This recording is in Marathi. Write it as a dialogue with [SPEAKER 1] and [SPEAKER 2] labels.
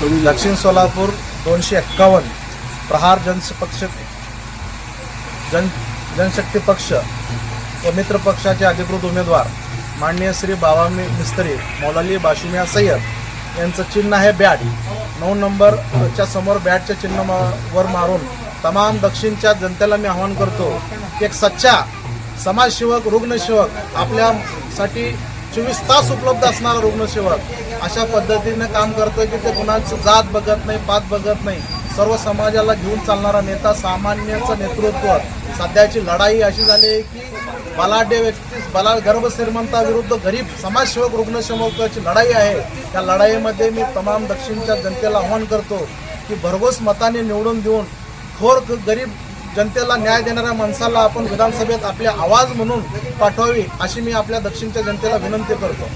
[SPEAKER 1] दक्षिण सोलापूर दोनशे एक्कावन्न प्रहार जनपक्ष जन जनशक्ती पक्ष व मित्र पक्षाचे अधिकृत उमेदवार माननीय श्री बाबा मिस्त्री मौलाली बाशिमिया सय्यद यांचं चिन्ह आहे बॅट. नऊ नंबरच्या समोर बॅटचे चिन्ह मा- वर मारून तमाम दक्षिणच्या जनतेला मी आवाहन करतो की एक सच्चा समाजसेवक रुग्णसेवक आपल्यासाठी चोवीस तास उपलब्ध असणारा रुग्णसेवक अशा पद्धतीने काम करतोय की ते कुणाची जात बघत नाही पात बघत नाही. सर्व समाजाला घेऊन चालणारा नेता सामान्याचं नेतृत्व. सध्याची लढाई अशी झाली आहे की बलाढ्य व्यक्ती बला गर्भश्रीमंताविरुद्ध गरीब समाजसेवक रुग्णसेवकाची लढाई आहे. त्या लढाईमध्ये मी तमाम दक्षिणच्या जनतेला आव्हान करतो की भरघोस मताने निवडून देऊन थोर गरीब जनतेला न्याय देणाऱ्या माणसाला आपण विधानसभेत आपले आवाज म्हणून पाठवावी अशी मी आपल्या दक्षिणच्या जनतेला विनंती करतो.